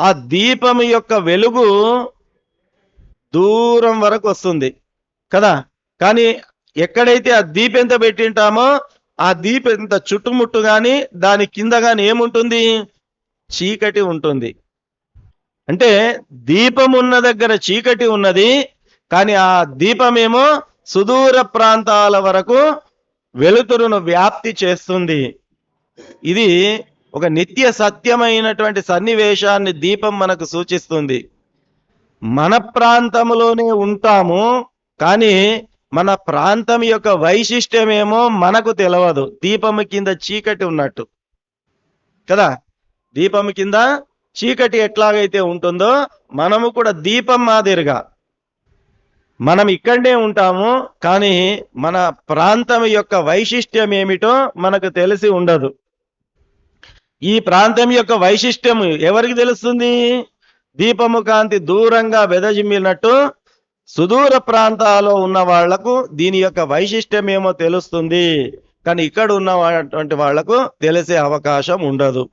ఆ దీపం యొక్క వెలుగు దూరం వరకు వస్తుంది. కదా? కానీ ఎక్కడైతే ఆ దీపెంత పెట్టింటామో ఆ దీపెంత చుట్టుముట్టు కానీ దాని కింద కానీ ఏముంటుంది? చీకటి ఉంటుంది. అంటే దీపం ఉన్న దగ్గర చీకటి ఉన్నది కానీ ఆ దీపమేమో సుదూర ప్రాంతాల వరకు వెలుతురును వ్యాప్తి చేస్తుంది. ఇది ఒక నిత్య సత్యమైనటువంటి సన్నివేశాన్ని దీపం మనకు సూచిస్తుంది. మన ప్రాంతంలోనే ఉంటాము కానీ మన ప్రాంతం యొక్క వైశిష్ట్యమేమో మనకు తెలియదు దీపము కింద చీకటి ఉన్నట్టు. కదా? దీపము కింద చీకటి ఎట్లాగైతే ఉంటుందో మనము కూడా దీపం మాదిరిగా మనం ఇక్కడనే ఉంటాము కానీ మన ప్రాంతం యొక్క వైశిష్ట్యం ఏమిటో మనకు తెలిసి ఉండదు. ఈ ప్రాంతం యొక్క వైశిష్ట్యం ఎవరికి తెలుస్తుంది? దీపము కాంతి దూరంగా వెదజిమ్మినట్టు సుదూర ప్రాంతాల్లో ఉన్న వాళ్ళకు దీని యొక్క వైశిష్ట్యం ఏమో తెలుస్తుంది. కానీ ఇక్కడ ఉన్నటువంటి వాళ్ళకు తెలిసే అవకాశం ఉండదు.